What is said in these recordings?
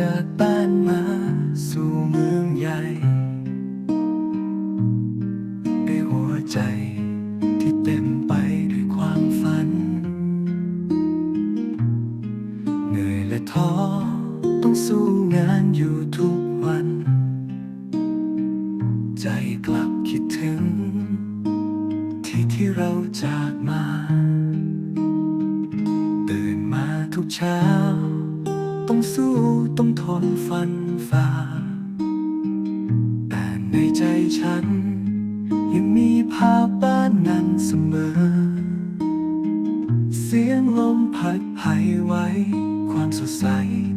จากบ้านมาสู่เมืองใหญ่ด้วยหัวใจที่เต็มไปด้วยความฝัน เหนื่อยและท้อต้องสู้งานอยู่ทุกวัน ใจกลับคิดถึง ที่ที่เราจากมา ตื่นมาทุกเช้า สู้ต้องทนฟันฝ่า แต่ในใจฉัน ยังมีภาพบ้านนั้นเสมอ เสียงลมพัดไผ่ไว้ ความสดใส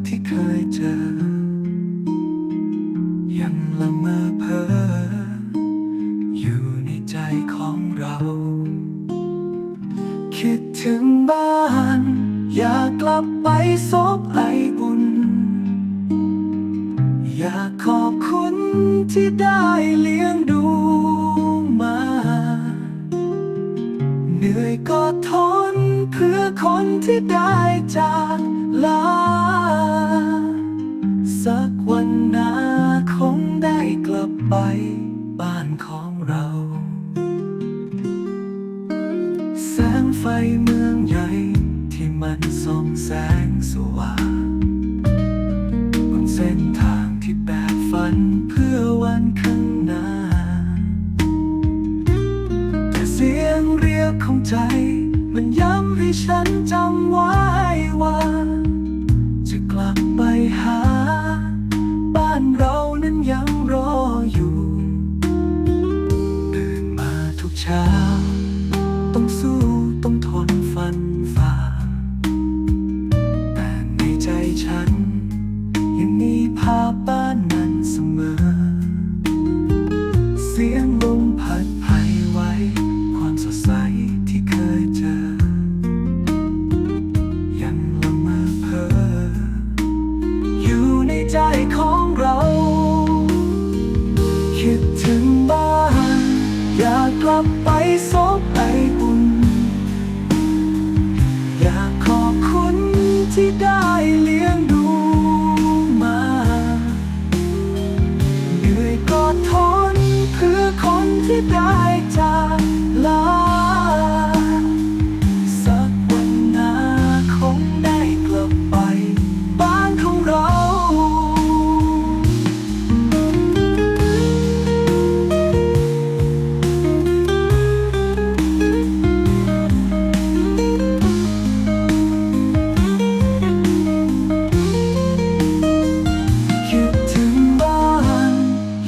ที่เคยเจอ ยังละเมอเพ้ออยู่ในใจของเรา คิดถึงบ้าน อยากกลับไปซบไออุ่น อยากขอบคุณที่ได้เลี้ยงดูมา เหนื่อยก็ทนเพื่อคนที่ได้จากลา สักวันหน้าคงได้กลับไปบ้านของเรา แสงไฟเมืองใหญ่ที่มันส่องแสงสว่าง ของใจ มันย้ำให้ฉันจำไว้ว่า จะกลับไปหา บ้านเรานั้นยังรออยู่ตื่นมาทุกเช้า ต้องสู้ต้องทนฟันฝ่า แต่ในใจฉัน ยังมีภาพบ้านนั้นเสมอ ที่ได้จ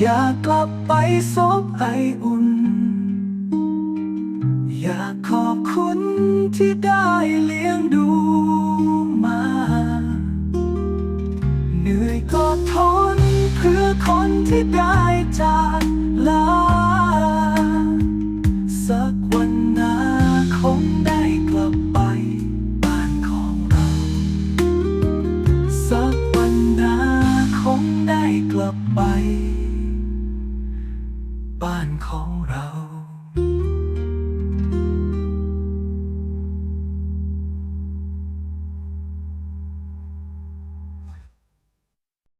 อยากกลับไปซบไออุ่น อยากขอบคุณที่ได้เลี้ยงดูมา เหนื่อยก็ทนเพื่อคนที่ได้จากลา สักวันนาคงได้กลับไปบ้านของเรา สักวันนาคงได้กลับไป ของเรา